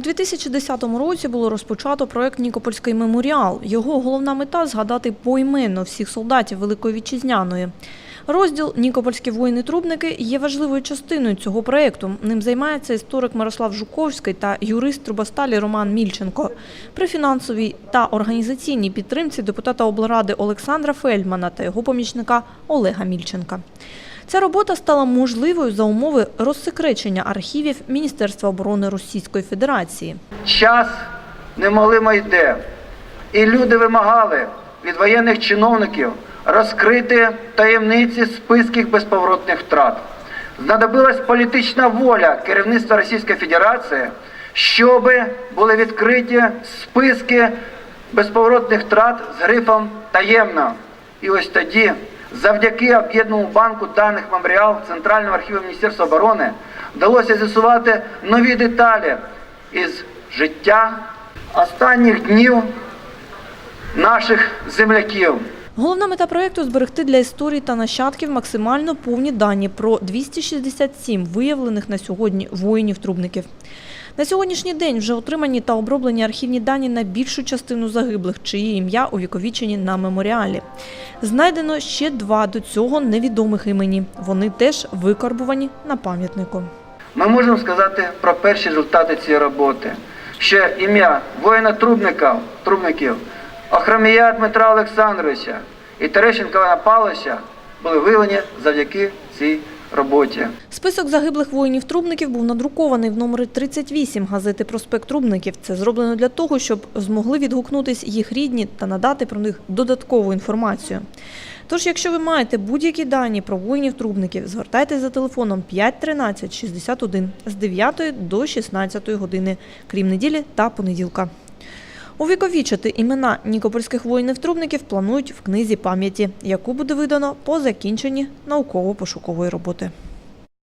У 2010 році було розпочато проект Нікопольський меморіал. Його головна мета згадати поіменно всіх солдатів Великої Вітчизняної. Розділ Нікопольські воїни-трубники є важливою частиною цього проєкту. Ним займається історик Мирослав Жуковський та юрист Трубосталі Роман Мільченко. При фінансовій та організаційній підтримці депутата облради Олександра Фельдмана та його помічника Олега Мільченка. Ця робота стала можливою за умови розсекречення архівів Міністерства оборони Російської Федерації. Час немалимо йде, і люди вимагали від воєнних чиновників розкрити таємниці списків безповоротних втрат. Знадобилась політична воля керівництва Російської Федерації, щоб були відкриті списки безповоротних втрат з грифом таємно. І ось тоді, завдяки об'єднаному банку даних меморіал Центрального архіву Міністерства оборони, вдалося з'ясувати нові деталі із життя останніх днів наших земляків. Головна мета проєкту – зберегти для історії та нащадків максимально повні дані про 267 виявлених на сьогодні воїнів-трубників. На сьогоднішній день вже отримані та оброблені архівні дані на більшу частину загиблих, чиї ім'я увіковічені на меморіалі. Знайдено ще два до цього невідомих імені. Вони теж викарбувані на пам'ятнику. Ми можемо сказати про перші результати цієї роботи. Що ім'я воїна-трубника, трубників Охромія Дмитра Олександровича і Терещенка Івана були виявлені завдяки цій роботі. Список загиблих воїнів-трубників був надрукований в номері 38 газети «Проспект Трубників». Це зроблено для того, щоб змогли відгукнутись їх рідні та надати про них додаткову інформацію. Тож, якщо ви маєте будь-які дані про воїнів-трубників, звертайтеся за телефоном 513 61 з 9 до 16 години, крім неділі та понеділка. Увіковічити імена нікопольських воїнів-трубників планують в книзі пам'яті, яку буде видано по закінченні науково-пошукової роботи.